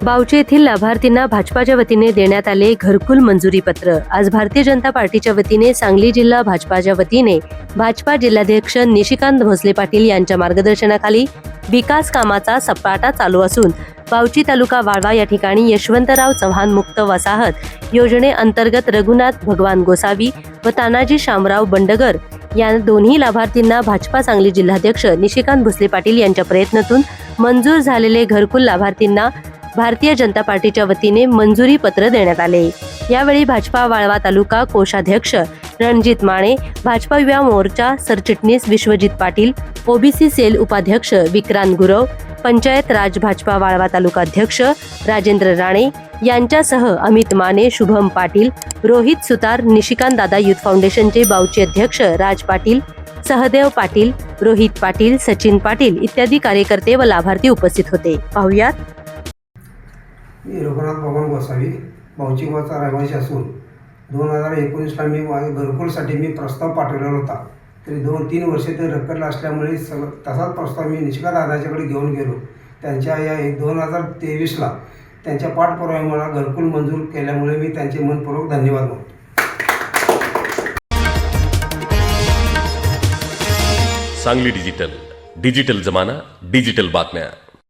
बावचे येथील लाभार्थींना भाजपाच्या वतीने देण्यात आले घरकुल मंजुरी पत्र. आज भारतीय जनता पार्टीच्या वतीने सांगली जिल्हा भाजपाच्या वतीने भाजपा जिल्हाध्यक्ष निशिकांत भोसले पाटील यांच्या मार्गदर्शनाखाली विकास कामाचा सपाटा चालू असून बावची तालुका वाळवा या ठिकाणी यशवंतराव चव्हाण मुक्त वसाहत योजनेअंतर्गत रघुनाथ भगवान गोसावी व तानाजी शामराव बंडगर या दोन्ही लाभार्थींना भाजपा सांगली जिल्हाध्यक्ष निशिकांत भोसले पाटील यांच्या प्रयत्नातून मंजूर झालेले घरकुल लाभार्थींना भारतीय जनता पार्टीच्या वतीने मंजुरी पत्र देण्यात आले. यावेळी भाजपा वाळवा तालुका कोषाध्यक्ष रणजित माने भाजपा युवा मोर्चा सरचिटणीस विश्वजित पाटील ओबीसी सेल उपाध्यक्ष विक्रांत गुरव पंचायत राज भाजपा वाळवा तालुका अध्यक्ष राजेंद्र राणे यांच्यासह अमित माने शुभम पाटील रोहित सुतार निशिकांत दादा युथ फाउंडेशनचे बावचे अध्यक्ष राज पाटील सहदेव पाटील रोहित पाटील सचिन पाटील इत्यादी कार्यकर्ते व लाभार्थी उपस्थित होते. पाहुयात मी रघुनाथ भगवान गोसावी भाऊचिकवाचा रहिवासी असून दोन हजार एकोणीसला मी माझ्या घरकुलसाठी मी प्रस्ताव पाठवलेला होता. तरी दोन तीन वर्षे ते रखडलं असल्यामुळे सग तसाच प्रस्ताव मी निष्का दादाच्याकडे घेऊन गेलो. त्यांच्या या दोन हजार तेवीसला त्यांच्या पाठपुराव्यामुळे मला घरकुल मंजूर केल्यामुळे मी त्यांचे मनपूर्वक धन्यवाद मानतो. सांगली डिजिटल. डिजिटल जमाना डिजिटल बातम्या.